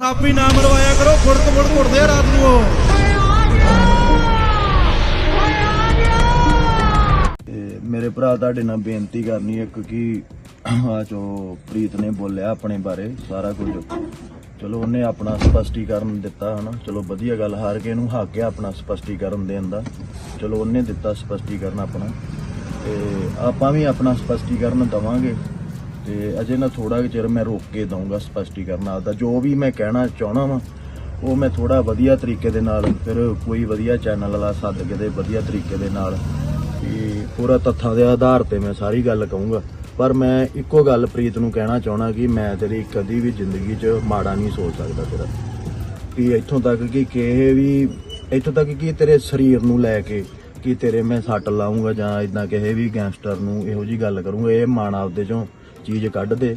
ਥਾਪੀ ਨਾ ਮਰਵਾਇਆ ਕਰੋ ਫੁੜਕ ਫੁੜਕ ਉੱਠਦੇ ਆ ਰਾਤ ਨੂੰ ਤੇ ਮੇਰੇ ਭਰਾ ਤੁਹਾਡੇ ਨਾਲ ਬੇਨਤੀ ਕਰਨੀ ਇੱਕ ਕਿ ਆ ਜੋ ਪ੍ਰੀਤ ਨੇ ਬੋਲਿਆ ਆਪਣੇ ਬਾਰੇ, ਸਾਰਾ ਕੁਝ। ਚਲੋ ਉਹਨੇ ਆਪਣਾ ਸਪਸ਼ਟੀਕਰਨ ਦਿੱਤਾ, ਹਨਾ। ਚਲੋ ਵਧੀਆ ਗੱਲ, ਹਾਰ ਕੇ ਇਹਨੂੰ ਹੱਕ ਹੈ ਆਪਣਾ ਸਪਸ਼ਟੀਕਰਨ ਦੇਣ ਦਾ। ਚਲੋ ਉਹਨੇ ਦਿੱਤਾ ਸਪਸ਼ਟੀਕਰਨ ਆਪਣਾ। ਤੇ ਆਪਾਂ ਵੀ ਆਪਣਾ ਸਪਸ਼ਟੀਕਰਨ ਦਵਾਂਗੇ। ਤੇ ਅਜੇ ਨਾ ਥੋੜਾ ਕੁ ਚਿਰ ਮੈਂ ਰੋਕ ਕੇ ਦਊਂਗਾ ਸਪਸ਼ਟੀਕਰਨ ਆਪਦਾ। ਜੋ ਵੀ ਮੈਂ ਕਹਿਣਾ ਚਾਹਣਾ ਵਾਂ, ਉਹ ਮੈਂ ਥੋੜਾ ਵਧੀਆ ਤਰੀਕੇ ਦੇ ਨਾਲ, ਫਿਰ ਕੋਈ ਵਧੀਆ ਚੈਨਲ ਵਾਲਾ ਸੱਦ ਕੇ ਦੇ ਵਧੀਆ ਤਰੀਕੇ ਦੇ ਨਾਲ ਕਿ ਪੂਰਾ ਤੱਥਾਂ ਦੇ ਆਧਾਰ ਤੇ ਮੈਂ ਸਾਰੀ ਗੱਲ ਕਹੂੰਗਾ। ਪਰ ਮੈਂ ਇੱਕੋ ਗੱਲ ਪ੍ਰੀਤ ਨੂੰ ਕਹਿਣਾ ਚਾਹਣਾ ਕਿ ਮੈਂ ਤੇਰੀ ਕਦੀ ਵੀ ਜ਼ਿੰਦਗੀ 'ਚ ਮਾੜਾ ਨਹੀਂ ਸੋਚ ਸਕਦਾ ਤੇਰਾ। ਵੀ ਇੱਥੋਂ ਤੱਕ ਕਿ ਕਿਸੇ ਵੀ, ਇੱਥੋਂ ਤੱਕ ਕਿ ਤੇਰੇ ਸਰੀਰ ਨੂੰ ਲੈ ਕੇ ਕਿ ਤੇਰੇ ਮੈਂ ਸੱਟ ਲਾਉਂਗਾ ਜਾਂ ਇਦਾਂ ਕਿਸੇ ਵੀ ਗੈਂਗਸਟਰ ਨੂੰ ਇਹੋ ਜੀ ਗੱਲ ਕਰੂੰਗਾ, ਇਹ ਮਾਣ ਆਪਦੇ ਚੋਂ ਚੀਜ਼ ਕੱਢ ਦੇ।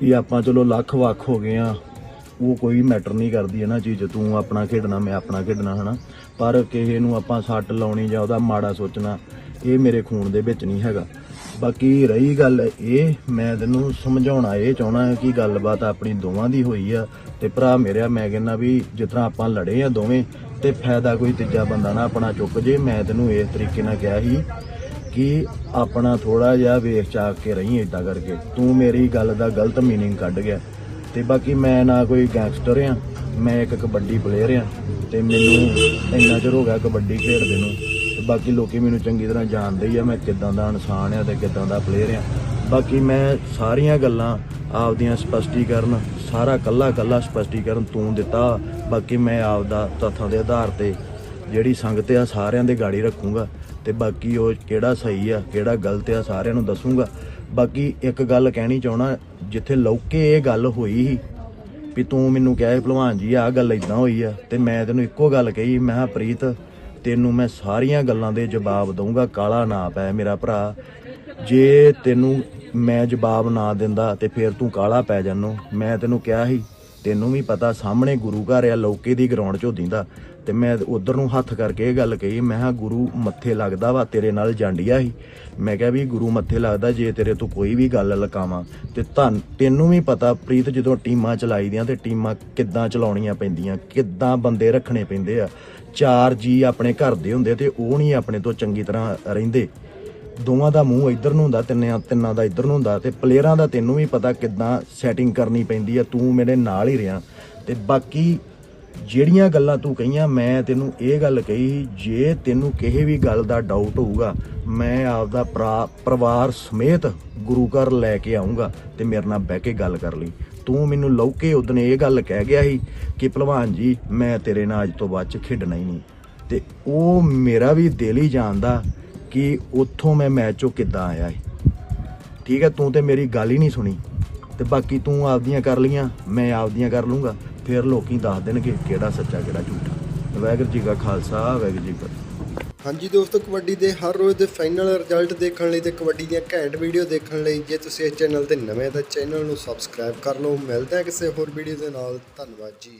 ਵੀ ਆਪਾਂ ਚਲੋ ਲੱਖ ਵੱਖ ਹੋ ਗਏ ਆ। ਉਹ ਕੋਈ ਮੈਟਰ ਨਹੀਂ ਕਰਦੀ ਹੈ ਨਾ ਚੀਜ਼ ਤੂੰ। ਆਪਣਾ ਖੇਡਣਾ, ਮੈਂ ਆਪਣਾ ਖੇਡਣਾ, ਹਨਾ? ਪਰ ਕਿਸੇ ਨੂੰ ਆਪਾਂ ਸੱਟ ਲਾਉਣੀ ਜਾਂ ਉਹਦਾ ਮਾੜਾ ਸੋਚਣਾ, ਇਹ ਮੇਰੇ ਖੂਨ ਦੇ ਵਿੱਚ ਨਹੀਂ ਹੈਗਾ। ਬਾਕੀ ਰਹੀ ਗੱਲ ਇਹ, ਮੈਂ ਤੈਨੂੰ ਸਮਝਾਉਣਾ, ਇਹ ਚਾਹਣਾ ਕਿ ਗੱਲਬਾਤ ਆਪਣੀ ਦੋਵਾਂ ਦੀ ਹੋਈ ਆ। ਤੇ ਭਰਾ ਮੇਰਾ, ਮੈਂ ਕਹਿੰਦਾ ਵੀ ਜਿਸ ਤਰ੍ਹਾਂ ਆਪਾਂ ਲੜੇ ਆ ਦੋਵੇਂ, ਤੇ ਫਾਇਦਾ ਕੋਈ ਤੀਜਾ ਬੰਦਾ ਨਾ ਆਪਣਾ ਚੁੱਕ ਜੇ। ਮੈਂ ਤੈਨੂੰ ਇਸ ਤਰੀਕੇ ਨਾਲ ਕਿਹਾ ਸੀ ਕਿ ਆਪਣਾ ਥੋੜਾ ਜਿਹਾ ਵੇਖ ਚਾਕ ਕੇ ਰਹੀ ਏਦਾਂ ਕਰਕੇ। ਤੂੰ ਮੇਰੀ ਗੱਲ ਦਾ ਗਲਤ ਮੀਨਿੰਗ ਕੱਢ ਗਿਆ। ਤੇ ਬਾਕੀ ਮੈਂ ਨਾ ਕੋਈ ਗੈਂਗਸਟਰ ਆ ਮੈਂ ਇੱਕ ਕਬੱਡੀ ਪਲੇਅਰ ਆ ਤੇ ਮੈਨੂੰ ਇੰਨਾ ਚਿਰ ਹੋ ਗਿਆ ਕਬੱਡੀ ਖੇਡਦੇ ਨੂੰ। ਤੇ ਬਾਕੀ ਲੋਕੀ ਮੈਨੂੰ ਚੰਗੀ ਤਰ੍ਹਾਂ ਜਾਣਦੇ ਹੀ ਆ ਮੈਂ ਕਿੱਦਾਂ ਦਾ ਇਨਸਾਨ ਆ ਤੇ ਕਿੱਦਾਂ ਦਾ ਪਲੇਅਰ ਆ ਬਾਕੀ ਮੈਂ ਸਾਰੀਆਂ ਗੱਲਾਂ ਆਪਦੀਆਂ ਸਪਸ਼ਟੀਕਰਨ, ਸਾਰਾ ਕੱਲਾ ਕੱਲਾ ਸਪਸ਼ਟੀਕਰਨ ਤੂੰ ਦਿੱਤਾ। ਬਾਕੀ ਮੈਂ ਆਪਦਾ ਤੱਥਾਂ ਦੇ ਆਧਾਰ ਤੇ ਜਿਹੜੀ ਸੰਗਤ ਆ ਸਾਰਿਆਂ ਦੇ ਗਾੜੀ ਰੱਖੂੰਗਾ। ਤੇ ਬਾਕੀ ਉਹ ਕਿਹੜਾ ਸਹੀ ਆ, ਕਿਹੜਾ ਗਲਤ ਆ, ਸਾਰਿਆਂ ਨੂੰ ਦੱਸੂੰਗਾ। ਬਾਕੀ ਇੱਕ ਗੱਲ ਕਹਿਣੀ ਚਾਹਣਾ ਜਿੱਥੇ ਲੌਕੇ ਇਹ ਗੱਲ ਹੋਈ ਸੀ ਵੀ ਤੂੰ ਮੈਨੂੰ ਕਿਹਾ ਭਲਵਾਨ ਜੀ, ਆਹ ਗੱਲ ਇਦਾਂ ਹੋਈ ਆ, ਤੇ ਮੈਂ ਤੈਨੂੰ ਇੱਕੋ ਗੱਲ ਕਹੀ, ਮੈਂ ਕਿਹਾ, ਪ੍ਰੀਤ, ਤੈਨੂੰ ਮੈਂ ਸਾਰੀਆਂ ਗੱਲਾਂ ਦੇ ਜਵਾਬ ਦਊਂਗਾ, ਕਾਲਾ ਨਾ ਪੈ ਮੇਰਾ ਭਰਾ। ਜੇ ਤੈਨੂੰ ਮੈਂ ਜਵਾਬ ਨਾ ਦਿੰਦਾ, ਤੇ ਫਿਰ ਤੂੰ ਕਾਲਾ ਪੈ ਜਾਨੋ। ਮੈਂ ਤੈਨੂੰ ਕਿਹਾ ਸੀ, ਤੈਨੂੰ ਵੀ ਪਤਾ, ਸਾਹਮਣੇ ਗੁਰੂ ਘਰ ਆ, ਲੋਕੇ ਦੀ ਗਰਾਊਂਡ 'ਚ ਦਿੰਦਾ। ਤੇ ਮੈਂ ਉਧਰ ਨੂੰ ਹੱਥ ਕਰਕੇ ਇਹ ਗੱਲ ਕਹੀ, ਮੈਂ ਕਿਹਾ, ਗੁਰੂ ਮੱਥੇ ਲੱਗਦਾ ਵਾ, ਤੇਰੇ ਨਾਲ ਜਾਂਡਿਆ ਸੀ। ਮੈਂ ਕਿਹਾ ਵੀ, ਗੁਰੂ ਮੱਥੇ ਲੱਗਦਾ, ਜੇ ਤੇਰੇ ਤੋਂ ਕੋਈ ਵੀ ਗੱਲ ਲਕਾਵਾਂ ਤੇ ਧੰਨ, ਤੈਨੂੰ ਵੀ ਪਤਾ, ਪ੍ਰੀਤ ਜਦੋਂ ਟੀਮਾਂ ਚਲਾਈਦੀਆਂ ਤੇ ਟੀਮਾਂ ਕਿੱਦਾਂ ਚਲਾਉਣੀਆਂ ਪੈਂਦੀਆਂ, ਕਿੱਦਾਂ ਬੰਦੇ ਰੱਖਣੇ ਪੈਂਦੇ ਆ, ਚਾਰ ਜੀ ਆਪਣੇ ਘਰ ਦੇ ਹੁੰਦੇ ਤੇ ਉਹ ਨਹੀਂ ਆਪਣੇ ਤੋਂ ਚੰਗੀ ਤਰ੍ਹਾਂ ਰਹਿੰਦੇ। ਦੋਵਾਂ ਦਾ ਮੂੰਹ ਇੱਧਰ ਨੂੰ ਹੁੰਦਾ, ਤਿੰਨਾਂ ਤਿੰਨਾਂ ਦਾ ਇੱਧਰ ਨੂੰ ਹੁੰਦਾ, ਤੇ ਪਲੇਅਰਾਂ ਦਾ ਤੈਨੂੰ ਵੀ ਪਤਾ ਕਿੱਦਾਂ ਸੈਟਿੰਗ ਕਰਨੀ ਪੈਂਦੀ ਆ, ਤੂੰ ਮੇਰੇ ਨਾਲ ਹੀ ਰਿਹਾ। ਤੇ ਬਾਕੀ ਜਿਹੜੀਆਂ ਗੱਲਾਂ ਤੂੰ ਕਹੀਆਂ, ਮੈਂ ਤੈਨੂੰ ਇਹ ਗੱਲ ਕਹੀ, ਜੇ ਤੈਨੂੰ ਕਿਸੇ ਵੀ ਗੱਲ ਦਾ ਡਾਊਟ ਹੋਊਗਾ, ਮੈਂ ਆਪਦਾ ਪਰਿਵਾਰ ਸਮੇਤ ਗੁਰੂ ਘਰ ਲੈ ਕੇ ਆਉਂਗਾ ਤੇ ਮੇਰੇ ਨਾਲ ਬਹਿ ਕੇ ਗੱਲ ਕਰ ਲਈ। ਤੂੰ ਮੈਨੂੰ ਲੌਕੇ ਉਦਨ ਇਹ ਗੱਲ ਕਹਿ ਗਿਆ ਸੀ ਕਿ, ਭਲਵਾਨ ਜੀ, ਮੈਂ ਤੇਰੇ ਨਾਲ ਅੱਜ ਤੋਂ ਬਾਅਦ ਚ ਖੇਡਣਾ ਹੀ ਨਹੀਂ। ਤੇ ਉਹ ਮੇਰਾ ਵੀ ਦਿਲ ਹੀ ਜਾਣਦਾ ਕਿ ਉੱਥੋਂ ਮੈਂ ਮੈਚੋਂ ਕਿੱਦਾਂ ਆਇਆ ਸੀ। ਠੀਕ ਹੈ, ਤੂੰ ਤੇ ਮੇਰੀ ਗੱਲ ਹੀ ਨਹੀਂ ਸੁਣੀ। ਤੇ ਬਾਕੀ ਤੂੰ ਆਪਦੀਆਂ ਕਰ ਲੀਆਂ ਮੈਂ ਆਪਦੀਆਂ ਕਰ ਲੂੰਗਾ ਫਿਰ ਲੋਕੀ ਦੱਸ ਦੇਣਗੇ ਕਿਹੜਾ ਸੱਚਾ, ਕਿਹੜਾ ਝੂਠਾ। ਵਾਹਿਗੁਰੂ ਜੀ ਕਾ ਖਾਲਸਾ, ਵਾਹਿਗੁਰੂ ਜੀ ਕੀ ਹਾਂਜੀ ਦੋਸਤੋ, ਕਬੱਡੀ ਦੇ ਹਰ ਰੋਜ਼ ਦੇ ਫਾਈਨਲ ਰਿਜ਼ਲਟ ਦੇਖਣ ਲਈ ਤੇ ਕਬੱਡੀ ਦੀਆਂ ਘੈਂਟ ਵੀਡੀਓ ਦੇਖਣ ਲਈ ਜੇ ਤੁਸੀਂ ਇਸ ਚੈਨਲ ਤੇ ਨਵੇਂ ਤਾਂ ਚੈਨਲ ਨੂੰ ਸਬਸਕ੍ਰਾਈਬ ਕਰ ਲਓ। ਮਿਲਦੇ ਹਾਂ ਕਿਸੇ ਹੋਰ ਵੀਡੀਓ ਦੇ ਨਾਲ। ਧੰਨਵਾਦ ਜੀ।